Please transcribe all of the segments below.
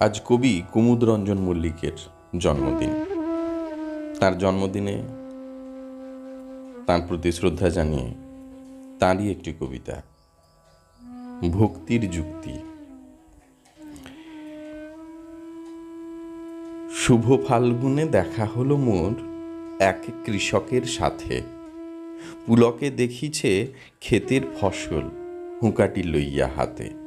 আজ কবি কুমুদরঞ্জন মল্লিকের জন্মদিন। তার জন্মদিনে তার প্রতি শ্রদ্ধা জানিয়ে তাঁরই একটি কবিতা, ভক্তির যুক্তি। শুভ ফাল্গুনে দেখা হলো মোর এক কৃষকের সাথে। পুলকে দেখিছে ক্ষেতের ফসল হুঁকাটি লইয়া হাতে।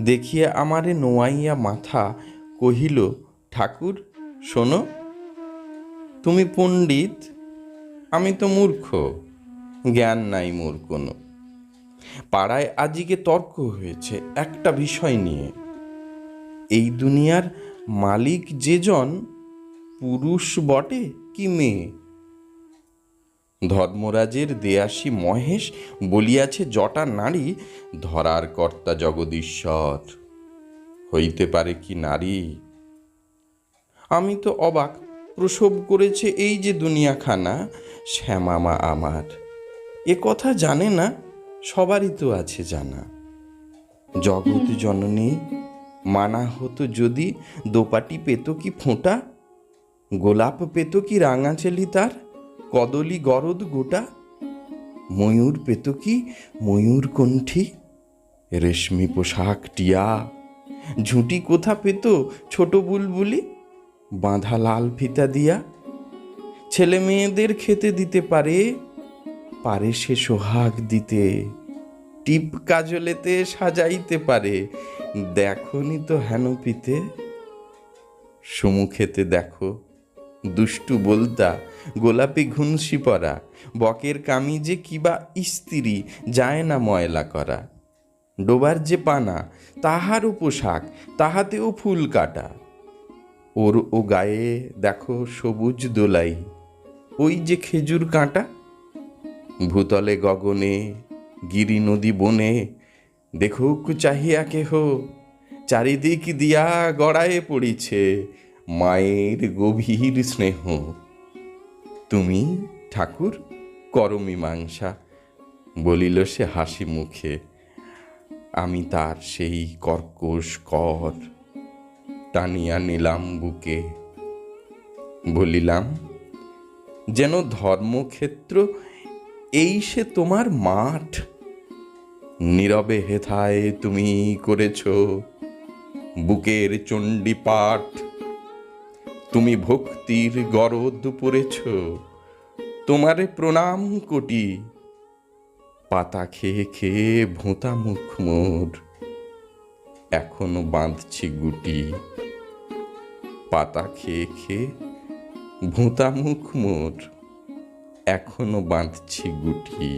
দেখিয়া আমারে নোয়াইয়া মাথা কহিল, ঠাকুর, শোনো, তুমি পণ্ডিত, আমি তো মূর্খ, জ্ঞান নাই মোর কোনো। পাড়ায় আজিকে তর্ক হয়েছে একটা বিষয় নিয়ে। এই দুনিয়ার মালিক যেজন পুরুষ বটে কি মেয়ে? ধর্মরাজের দেয়াসী মহেশ বলিয়াছে, জটা নারী, ধরার কর্তা জগদীশ্বর। হইতে পারে কি নারী? আমি তো অবাক, প্রসব করেছে এই যে দুনিয়াখানা, শ্যামামা আমার। এ কথা জানে না, সবারই তো আছে জানা। জগৎ জননী মানা হতো যদি, দোপাটি পেত কি ফোঁটা? গোলাপ পেত কি রাঙাচেলি তার? কদলি গরদ গোটা, ময়ূর পেত কি ময়ূর কণ্ঠী, রেশমি পোশাক টিয়া, ঝুঁটি কোথা পেত ছোট বুলবুলি, বাঁধা লাল ফিতা দিয়া, ছেলে মেয়েদের খেতে দিতে পারে পারে সে সোহাগ দিতে, টিপ কাজলেতে সাজাইতে পারে, দেখনি তো হেন পিতে সমুখেতে দেখো। দুষ্টু বলতা, গোলাপি ঘুনসি পরা, বকের কামিজে কিবা স্ত্রী যায় না ময়লা করা। ডোবার যে পানা, তাহারও পোশাক, তাহাতেও ফুল কাটা। ওর ও গায়ে দেখো সবুজ দোলাই, ওই যে খেজুর কাঁটা। ভূতলে গগনে, গিরি নদী বনে, দেখুক চাহিয়া কেহ, চারিদিক দিয়া গড়ায়ে পড়িছে মায়ের গভীর স্নেহ। তুমি ঠাকুর, কর মীমাংসা, বলিল সে হাসি মুখে। আমি তার সেই কর্কশ কর টানিয়া নিলাম বুকে। বলিলাম, যেন ধর্মক্ষেত্র এই সে তোমার মাঠ। নীরবে হেথায় তুমি করেছ বুকের চণ্ডী পাঠ তুমি ভক্তির গরদ পড়েছ তোমারে প্রণাম কোটি। পাতা খেয়ে খেয়ে ভোঁতা মুখ মোর, এখনও বাঁধছি গুটি। পাতা খেয়ে খেয়ে ভোঁতা মুখ মোর, এখনও বাঁধছি গুটি।